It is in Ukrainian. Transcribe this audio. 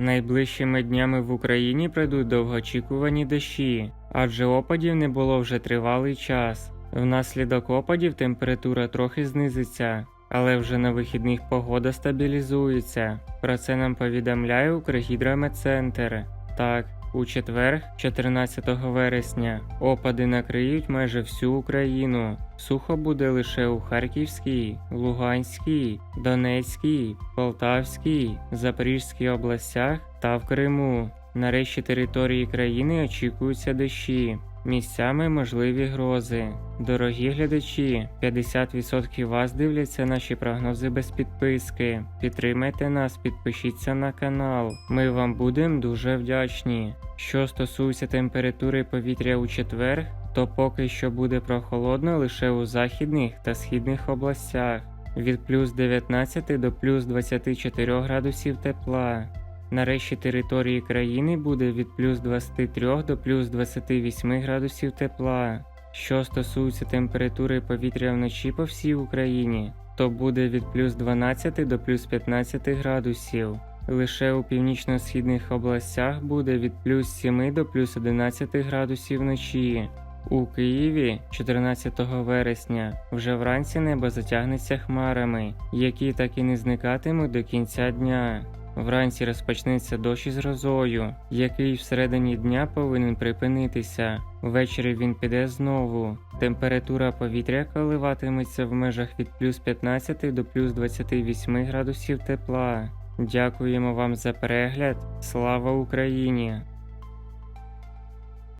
Найближчими днями в Україні прийдуть довгоочікувані дощі, адже опадів не було вже тривалий час. Внаслідок опадів температура трохи знизиться, але вже на вихідних погода стабілізується. Про це нам повідомляє Укргідрометцентр. Так, у четвер, 14 вересня, опади накриють майже всю Україну. Сухо буде лише у Харківській, Луганській, Донецькій, Полтавській, Запорізькій областях та в Криму. Нарешті території країни очікуються дощі. Місцями можливі грози. Дорогі глядачі, 50% вас дивляться наші прогнози без підписки. Підтримайте нас, підпишіться на канал. Ми вам будемо дуже вдячні. Що стосується температури повітря у четвер, то поки що буде прохолодно лише у західних та східних областях від плюс 19 до плюс 24 градусів тепла. На решті території країни буде від плюс 23 до плюс 28 градусів тепла. Що стосується температури повітря вночі по всій Україні, то буде від плюс 12 до плюс 15 градусів. Лише у північно-східних областях буде від плюс 7 до плюс 11 градусів вночі. У Києві 14 вересня вже вранці небо затягнеться хмарами, які так і не зникатимуть до кінця дня. Вранці розпочнеться дощ із грозою, який всередині дня повинен припинитися. Ввечері він піде знову. Температура повітря коливатиметься в межах від плюс 15 до плюс 28 градусів тепла. Дякуємо вам за перегляд. Слава Україні!